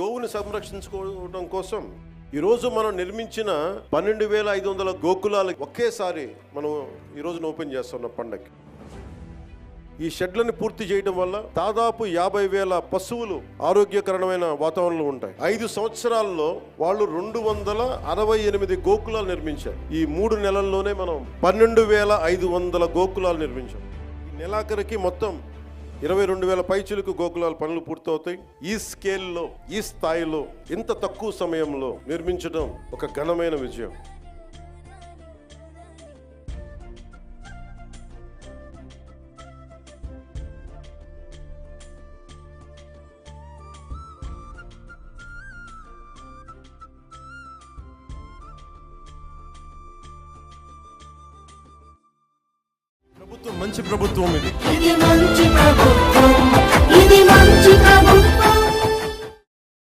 గోవుని సంరక్షించుకోవడం కోసం ఈరోజు మనం నిర్మించిన పన్నెండు వేల ఐదు వందల గోకులాలు ఒకేసారి మనం ఈ రోజున ఓపెన్ చేస్తున్న పండగ ఈ షెడ్లను పూర్తి చేయడం వల్ల దాదాపు యాభై వేల పశువులు ఆరోగ్యకరమైన వాతావరణంలో ఉంటాయి. ఐదు సంవత్సరాల్లో వాళ్ళు రెండు వందల అరవై ఎనిమిది గోకులాలు నిర్మించారు. ఈ మూడు నెలల్లోనే మనం పన్నెండు వేల ఐదు వందల గోకులాలు నిర్మించాం. ఈ నెలాఖరికి మొత్తం ఇరవై రెండు వేల పైచులకు గోకులాల పనులు పూర్తవుతాయి. ఈ స్కేల్లో ఈ స్థాయిలో ఇంత తక్కువ సమయంలో నిర్మించడం ఒక ఘనమైన విజయం. మంచి ప్రభుత్వం ఇది. మంచి ప్రభుత్వం.